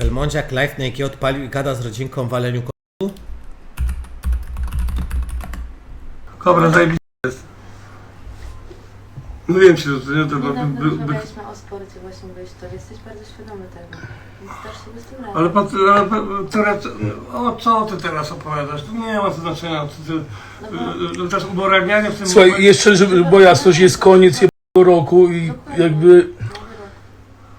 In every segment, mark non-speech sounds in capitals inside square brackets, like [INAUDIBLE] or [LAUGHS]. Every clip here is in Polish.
Elmondziak live na jakie odpalił i gada z rodzinką w waleniu ko- Kobra zajebista jest. Mówiłem ci, że to nie to by, Niedawno by, by, rozmawialiśmy o sporcie właśnie, byłeś to. Jesteś bardzo świadomy tego. Więc też sobie z tym radzisz. Ale, pan, ale pan- teraz, o co ty teraz opowiadasz? To nie ma znaczenia. To, to, No to, to jest uboranianie w tym Słuchaj, momencie. jeszcze, żeby, bo jasność, jest koniec jednego roku i jakby,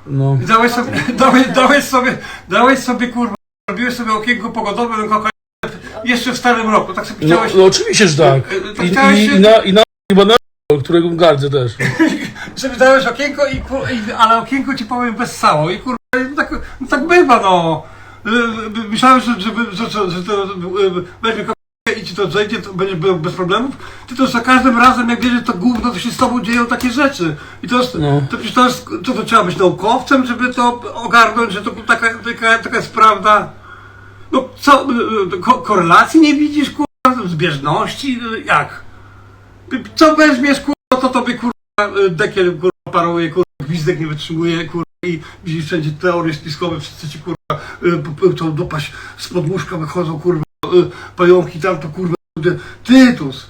no. Dałeś sobie, [LAUGHS] dałeś, dałeś sobie, dałeś sobie kurwa, robiłeś sobie okienko pogodowe na kokainę jeszcze w starym roku, tak sobie No, chciałeś, no oczywiście, że tak. To I, chciałeś i, się- i, na, i na chyba na którego gardzę też. [LAUGHS] sobie dałeś okienko i, kur, i ale okienko ci powiem wessało i kurwa, no tak, no tak bywa no. Y, y, Myślałem, że, żeby, że, że, że to y, weźmie kokainę i ci to zejdzie, to będzie be- bez problemów. Ty to za każdym razem jak bierzesz to gówno, to się z tobą dzieją takie rzeczy. I to jest, No. to przecież to jest, to, to trzeba być naukowcem, żeby to ogarnąć, że to taka, taka, taka jest prawda. No co, y, y, ko korelacji nie widzisz, kurwa, zbieżności, y, jak? Co weźmiesz, kurwa, to tobie, kurwa, y, dekiel, kurwa, paruje, kurwa, gwizdek nie wytrzymuje, kurwa, i widzisz wszędzie teorie spiskowe, wszyscy ci, kurwa, y, p- p- chcą dopaść spod łóżka, wychodzą, kurwa, pająki, tam to, kurwa, Tytus,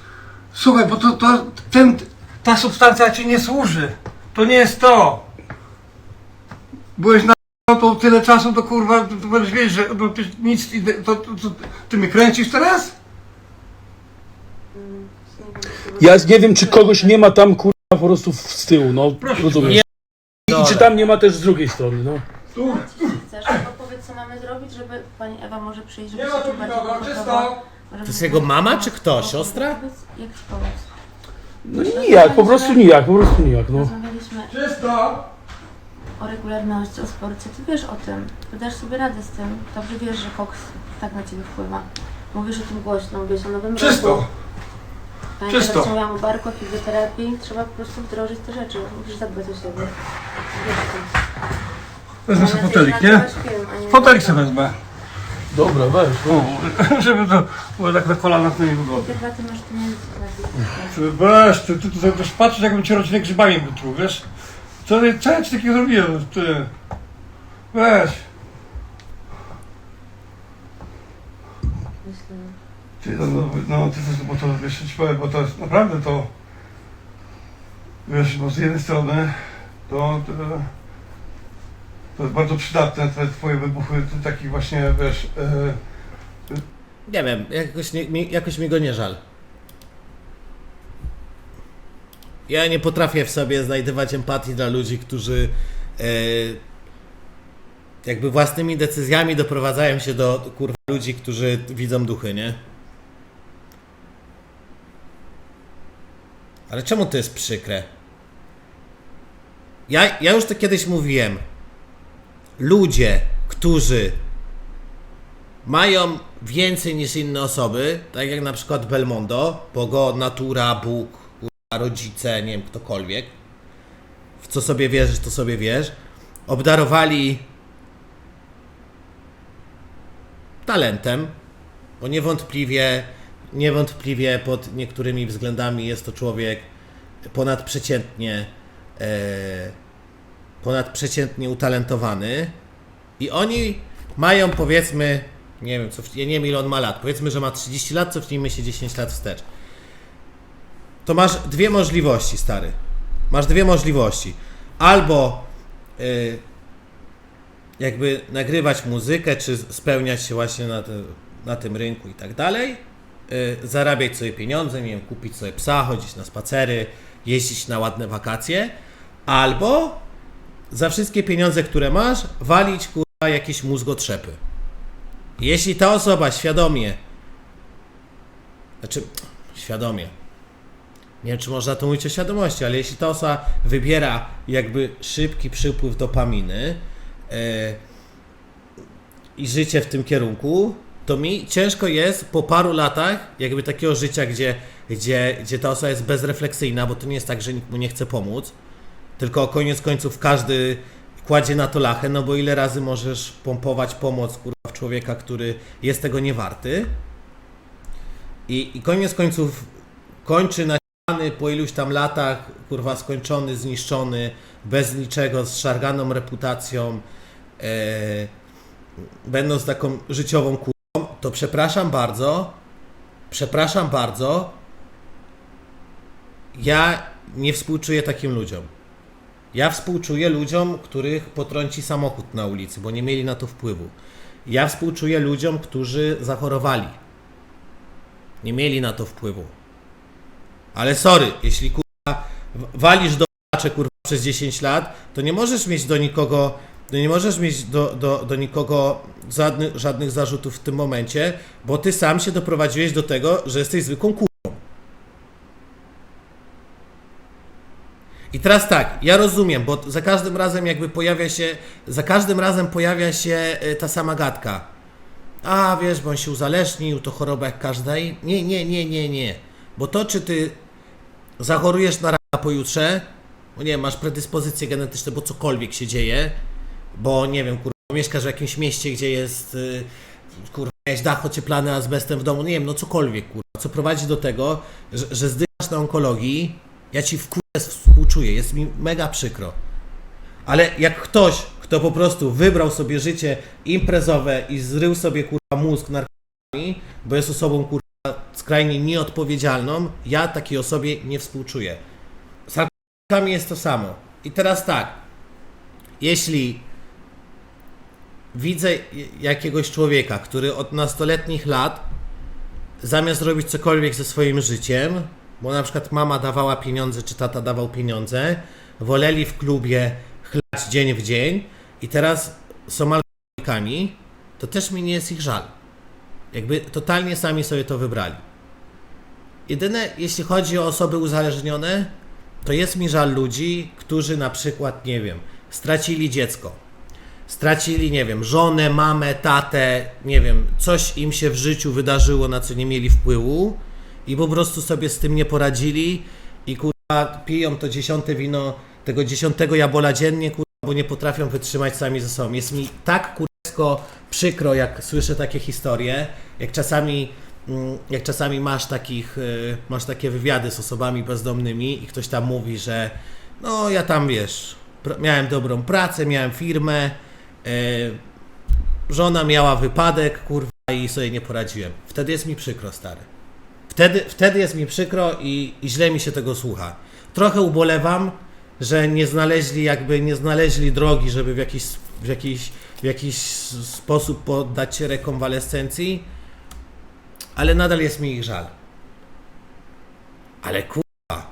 słuchaj, bo to, to, ten, ta substancja ci nie służy, to nie jest to. Byłeś na to tyle czasu, to kurwa, to, to będziesz wiedzieć, że no, ty nic, to, to, to, ty mnie kręcisz teraz? Ja nie wiem, czy kogoś nie ma tam kurwa po prostu z tyłu, no Proszę. rozumiesz. Nie. I czy tam nie ma też z drugiej strony, no. Tu, chcesz, mamy zrobić, żeby pani Ewa może przyjść, żeby nie ma tu bardziej nikogo, czysto. Żeby To jest jego mama, czy kto? Siostra? Jak ci pomóc? No nijak, po prostu nijak, po prostu nijak, no. Rozmawialiśmy Czysto. o regularności, o sporcie. Ty wiesz o tym. Ty dasz sobie radę z tym. Dobrze wiesz, że koks tak na ciebie wpływa. Mówisz o tym głośno, mówisz o nowym roku. Czysto. Pamiętaj, Czysto. że mówiłam o barku, o fizjoterapii. Trzeba po prostu wdrożyć te rzeczy. Musisz zadbać o siebie. Wiesz o tym. Wezmę sobie Mam fotelik, nie? film, a nie- Fotelik sobie wezmę. Dobra, weź. O, [LAUGHS] żeby to było tak na kolanach to nie wygodnie. Kraty masz tu między. Ty Weź, ty, ty, ty, ty, ty patrzysz jakbym ci rodzinę grzybami wytruł, wiesz? Co, co ja ci takiego zrobiłem, ty? Weź. Myślę. Ty, no, no, no ty, ty, bo to, wiesz, ci powiem, bo to jest naprawdę to, wiesz, bo z jednej strony to, to, to jest bardzo przydatne, te twoje wybuchy ty, takich właśnie, wiesz, e, Nie wiem, jakoś, mi, jakoś mi go nie żal. Ja nie potrafię w sobie znajdywać empatii dla ludzi, którzy e, jakby własnymi decyzjami doprowadzają się do kurwa ludzi, którzy widzą duchy, nie? Ale czemu to jest przykre? Ja, ja już to kiedyś mówiłem. Ludzie, którzy mają więcej niż inne osoby, tak jak na przykład Belmondo, Pogo, natura, Bóg, rodzice, nie wiem, ktokolwiek, w co sobie wierzysz, to sobie wiesz, obdarowali talentem, bo niewątpliwie, niewątpliwie pod niektórymi względami jest to człowiek ponadprzeciętnie, e, ponadprzeciętnie utalentowany, i oni mają powiedzmy, nie wiem, ja nie wiem ile on ma lat, powiedzmy, że ma 30 lat, cofnijmy się 10 lat wstecz. To masz dwie możliwości, stary. Masz dwie możliwości. Albo y, jakby nagrywać muzykę, czy spełniać się właśnie na, te, na tym rynku i tak dalej, y, zarabiać sobie pieniądze, nie wiem, kupić sobie psa, chodzić na spacery, jeździć na ładne wakacje, albo za wszystkie pieniądze, które masz, walić kurwa jakieś mózgotrzepy. Jeśli ta osoba świadomie, znaczy świadomie, nie wiem czy można tu mówić o świadomości, ale jeśli ta osoba wybiera jakby szybki przypływ dopaminy e, i życie w tym kierunku, to mi ciężko jest po paru latach jakby takiego życia, gdzie, gdzie, gdzie ta osoba jest bezrefleksyjna, bo to nie jest tak, że nikt mu nie chce pomóc, tylko koniec końców każdy kładzie na to lachę, no bo ile razy możesz pompować pomoc kurwa w człowieka, który jest tego nie warty. I, i koniec końców kończy naciany po iluś tam latach, kurwa skończony, zniszczony, bez niczego, z szarganą reputacją, e, będąc taką życiową kurą, to przepraszam bardzo, przepraszam bardzo, ja nie współczuję takim ludziom. Ja współczuję ludziom, których potrąci samochód na ulicy, bo nie mieli na to wpływu. Ja współczuję ludziom, którzy zachorowali. Nie mieli na to wpływu. Ale sorry, jeśli kurwa walisz do kurwa przez 10 lat, to nie możesz mieć do nikogo, nie możesz mieć do, do, do nikogo żadnych, żadnych zarzutów w tym momencie, bo ty sam się doprowadziłeś do tego, że jesteś zwykłą kurwą. I teraz tak, ja rozumiem, bo za każdym razem jakby pojawia się, za każdym razem pojawia się y, ta sama gadka. A wiesz, bo on się uzależnił, to choroba jak każda. Nie, nie, nie, nie, nie. Bo to, czy ty zachorujesz na raka pojutrze, bo nie wiem, masz predyspozycje genetyczne, bo cokolwiek się dzieje, bo nie wiem, kurwa, mieszkasz w jakimś mieście, gdzie jest, y, kurwa, miałeś dach ocieplany azbestem w domu, nie wiem, no cokolwiek, kurwa, co prowadzi do tego, że, że zdychasz na onkologii, ja ci w kurwa współczuję, jest mi mega przykro. Ale jak ktoś, kto po prostu wybrał sobie życie imprezowe i zrył sobie kurwa mózg narkotykami, bo jest osobą kurwa skrajnie nieodpowiedzialną, ja takiej osobie nie współczuję. Z narkotykami jest to samo. I teraz tak, jeśli widzę jakiegoś człowieka, który od nastoletnich lat zamiast robić cokolwiek ze swoim życiem, bo na przykład mama dawała pieniądze, czy tata dawał pieniądze, woleli w klubie chlać dzień w dzień i teraz są alkoholikami, to też mi nie jest ich żal. Jakby totalnie sami sobie to wybrali. Jedyne, jeśli chodzi o osoby uzależnione, to jest mi żal ludzi, którzy na przykład, nie wiem, stracili dziecko. Stracili, nie wiem, żonę, mamę, tatę, nie wiem, coś im się w życiu wydarzyło, na co nie mieli wpływu i po prostu sobie z tym nie poradzili i kurwa piją to dziesiąte wino, tego dziesiątego jabola dziennie, kurwa, bo nie potrafią wytrzymać sami ze sobą. Jest mi tak kurwa przykro, jak słyszę takie historie, jak czasami mm, jak czasami masz takich, y, masz takie wywiady z osobami bezdomnymi i ktoś tam mówi, że no ja tam wiesz, miałem dobrą pracę, miałem firmę, y, żona miała wypadek, kurwa i sobie nie poradziłem. Wtedy jest mi przykro, stary. Wtedy, wtedy jest mi przykro i, i źle mi się tego słucha. Trochę ubolewam, że nie znaleźli jakby nie znaleźli drogi, żeby w jakiś, w jakiś, w jakiś sposób poddać się rekonwalescencji, ale nadal jest mi ich żal. Ale kurwa,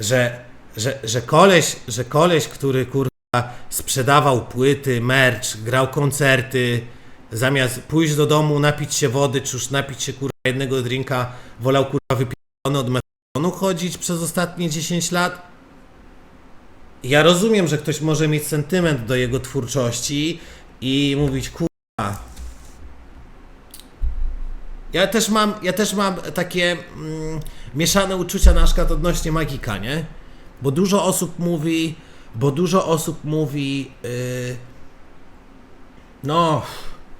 że, że, że koleś, że koleś, który kurwa sprzedawał płyty, merch, grał koncerty, zamiast pójść do domu, napić się wody, czy już napić się kurwa jednego drinka, wolał kurwa wypierdolony od metonu chodzić przez ostatnie 10 lat? Ja rozumiem, że ktoś może mieć sentyment do jego twórczości i mówić, kurwa. Ja też mam, ja też mam takie mm, mieszane uczucia na przykład odnośnie Magika, nie? Bo dużo osób mówi, bo dużo osób mówi, yy, no,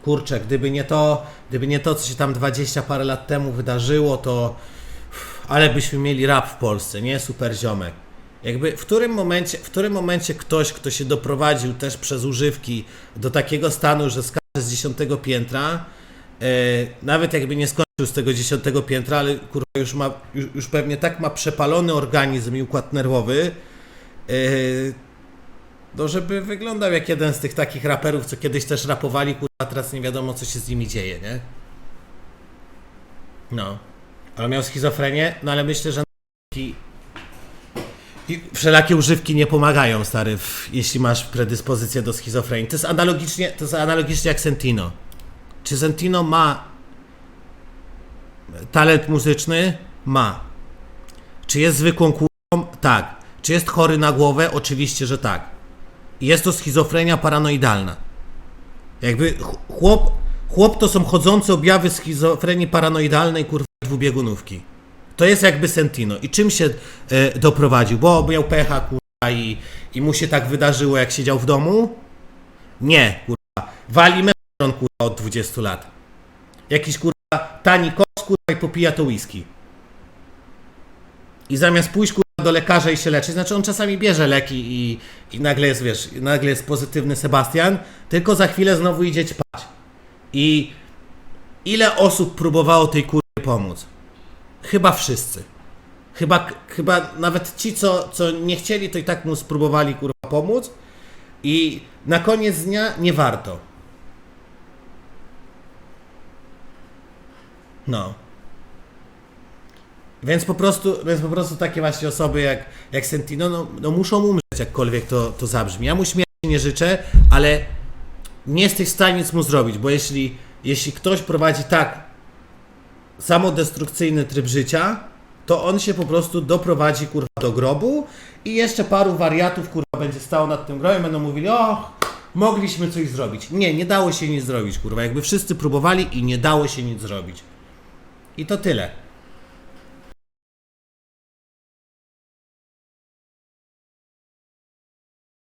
kurczę, gdyby nie to, gdyby nie to, co się tam 20 parę lat temu wydarzyło, to ale byśmy mieli rap w Polsce, nie? Super ziomek. Jakby w którym momencie, w którym momencie ktoś, kto się doprowadził też przez używki do takiego stanu, że skacze z dziesiątego piętra, e, nawet jakby nie skończył z tego dziesiątego piętra, ale kurwa już ma, już, już pewnie tak ma przepalony organizm i układ nerwowy, e, no żeby wyglądał jak jeden z tych takich raperów, co kiedyś też rapowali, a teraz nie wiadomo co się z nimi dzieje, nie? No. Ale miał schizofrenię, no ale myślę, że i, wszelakie używki nie pomagają, stary, w, jeśli masz predyspozycję do schizofrenii. To jest analogicznie, to jest analogicznie jak Sentino. Czy Sentino ma talent muzyczny? Ma. Czy jest zwykłą kurwą? Tak. Czy jest chory na głowę? Oczywiście, że tak. Jest to schizofrenia paranoidalna. Jakby ch- chłop, chłop to są chodzące objawy schizofrenii paranoidalnej, kurwa, dwubiegunówki. To jest jakby Sentino. I czym się e, doprowadził? Bo miał pecha, kurwa, i, i mu się tak wydarzyło, jak siedział w domu? Nie, kurwa. Wali metron, kurwa, od 20 lat. Jakiś, kurwa, tani kos, kurwa, i popija to whisky. I zamiast pójść, kurwa, do lekarza i się leczyć. Znaczy on czasami bierze leki i, i nagle jest, wiesz, nagle jest pozytywny Sebastian, tylko za chwilę znowu idzie ćpać. I ile osób próbowało tej kurwie pomóc? Chyba wszyscy. Chyba, chyba nawet ci, co, co nie chcieli, to i tak mu spróbowali kurwa pomóc. I na koniec dnia nie warto. No. Więc po prostu, więc po prostu takie właśnie osoby jak, jak Sentino, no, no muszą umrzeć, jakkolwiek to, to zabrzmi. Ja mu śmierci nie życzę, ale nie jesteś w stanie nic mu zrobić, bo jeśli, jeśli ktoś prowadzi tak samodestrukcyjny tryb życia, to on się po prostu doprowadzi kurwa do grobu i jeszcze paru wariatów kurwa będzie stało nad tym grobem, będą mówili, o, mogliśmy coś zrobić. Nie, nie dało się nic zrobić kurwa, jakby wszyscy próbowali i nie dało się nic zrobić. I to tyle.